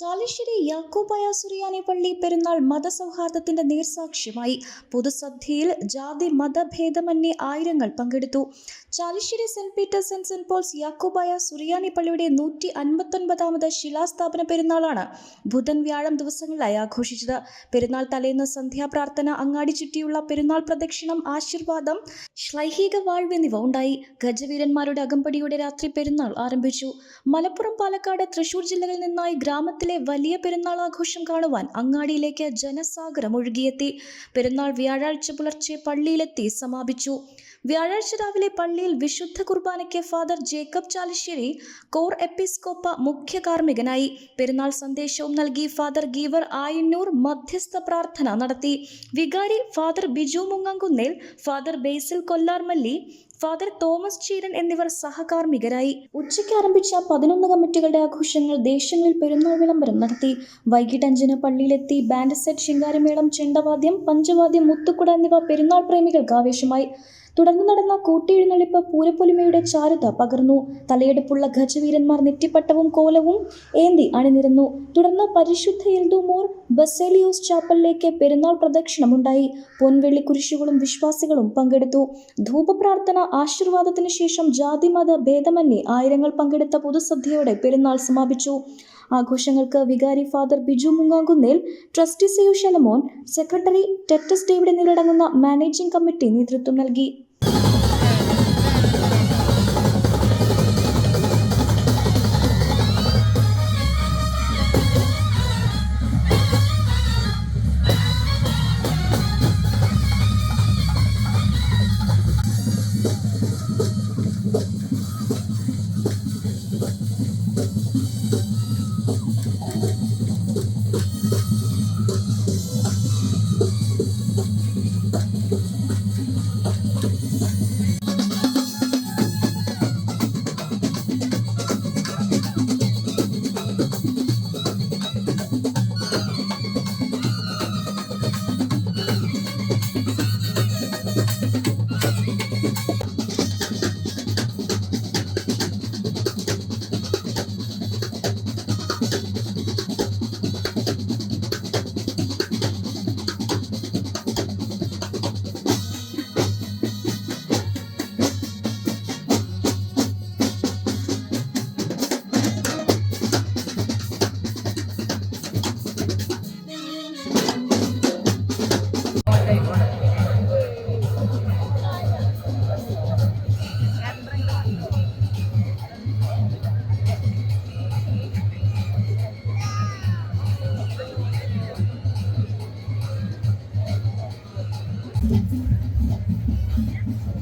ചാലിശ്ശേരി യാക്കോബായ സുറിയാനി പള്ളി പെരുന്നാൾ മതസൗഹാർദ്ദത്തിന്റെ നേർസാക്ഷ്യമായി പൊതുസദ്യയിൽ ജാതി മതഭേദമന്യേ ആയിരങ്ങൾ പങ്കെടുത്തു. Chalissery saint Peter's and saint Paul's Yakobaya Suriyani പള്ളിയുടെ നൂറ്റി അൻപത്തൊൻപതാമത് ശിലാസ്ഥാപന പെരുന്നാളാണ് ബുധൻ വ്യാഴം ദിവസങ്ങളിലായി ആഘോഷിച്ചത്. പെരുന്നാൾ തലേന്ന് സന്ധ്യാപ്രാർത്ഥന അങ്ങാടി ചുറ്റിയുള്ള പെരുന്നാൾ പ്രദക്ഷിണം ആശീർവാദം ശ്ലൈഹിക വാഴ്വ് എന്നിവ ഉണ്ടായി. ഗജവീരന്മാരുടെ അകമ്പടിയുടെ രാത്രി പെരുന്നാൾ ആരംഭിച്ചു. മലപ്പുറം പാലക്കാട് തൃശൂർ ജില്ലകളിൽ നിന്നായി ഗ്രാമത്തിലെ വലിയ പെരുന്നാൾ ആഘോഷം കാണുവാൻ അങ്ങാടിയിലേക്ക് ജനസാഗരം ഒഴുകിയെത്തി. പെരുന്നാൾ വ്യാഴാഴ്ച പുലർച്ചെ പള്ളിയിലെത്തി സമാപിച്ചു. വ്യാഴാഴ്ച രാവിലെ പള്ളിയിൽ വിശുദ്ധ കുർബാനയ്ക്ക് ഫാദർ ജേക്കബ് ചാലിശ്ശേരി കോർ എപ്പിസ്കോപ്പ മുഖ്യ കാർമ്മികനായി. പെരുന്നാൾ സന്ദേശവും നൽകി ഫാദർ ഗീവർ ആയന്നൂർ മധ്യസ്ഥ പ്രാർത്ഥന നടത്തി. വികാരി father Biju Mungankunnel father Basil Kollarmalli father Thomas Cheeran എന്നിവർ സഹകാർമ്മികരായി. ഉച്ചയ്ക്ക് ആരംഭിച്ച പതിനൊന്ന് കമ്മിറ്റികളുടെ ആഘോഷങ്ങൾ ദേശങ്ങളിൽ പെരുന്നാൾ വിളംബരം നടത്തി. വൈകിട്ട് അഞ്ചിന് പള്ളിയിലെത്തി ബാൻഡ് സെറ്റ് ശിങ്കാരമേളം ചെണ്ടവാദ്യം പഞ്ചവാദ്യം മുത്തുക്കുട എന്നിവ പെരുന്നാൾ പ്രേമികൾക്ക് ആവേശമായി. തുടർന്ന് നടന്ന കൂട്ടിയെഴുന്നള്ളിപ്പ് പൂരപ്പൊലിമയുടെ ചാരുത പകർന്നു. തലയെടുപ്പുള്ള ഗജവീരന്മാർ നെറ്റിപ്പട്ടവും കോലവും ഏന്തി അണിനിരന്നു. തുടർന്ന് പരിശുദ്ധ എൽദുമോർ ബസേലിയോസ് ചാപ്പലിലേക്ക് പെരുന്നാൾ പ്രദക്ഷിണമുണ്ടായി. പൊൻവെള്ളി കുരിശുകളും വിശ്വാസികളും പങ്കെടുത്തു. ധൂപപ്രാർത്ഥന ആശീർവാദത്തിന് ശേഷം ജാതിമത ഭേദമന്യേ ആയിരങ്ങൾ പങ്കെടുത്ത പൊതുസദ്യയോടെ പെരുന്നാൾ സമാപിച്ചു. ആഘോഷങ്ങൾക്ക് വികാരി ഫാദർ ബിജു മുങ്ങാങ്കുന്നേൽ ട്രസ്റ്റി സെയു ശലമോൻ സെക്രട്ടറി ടെറ്റസ് ഡേവിഡ് എന്നിവരടങ്ങുന്ന മാനേജിംഗ് കമ്മിറ്റി നേതൃത്വം നൽകി.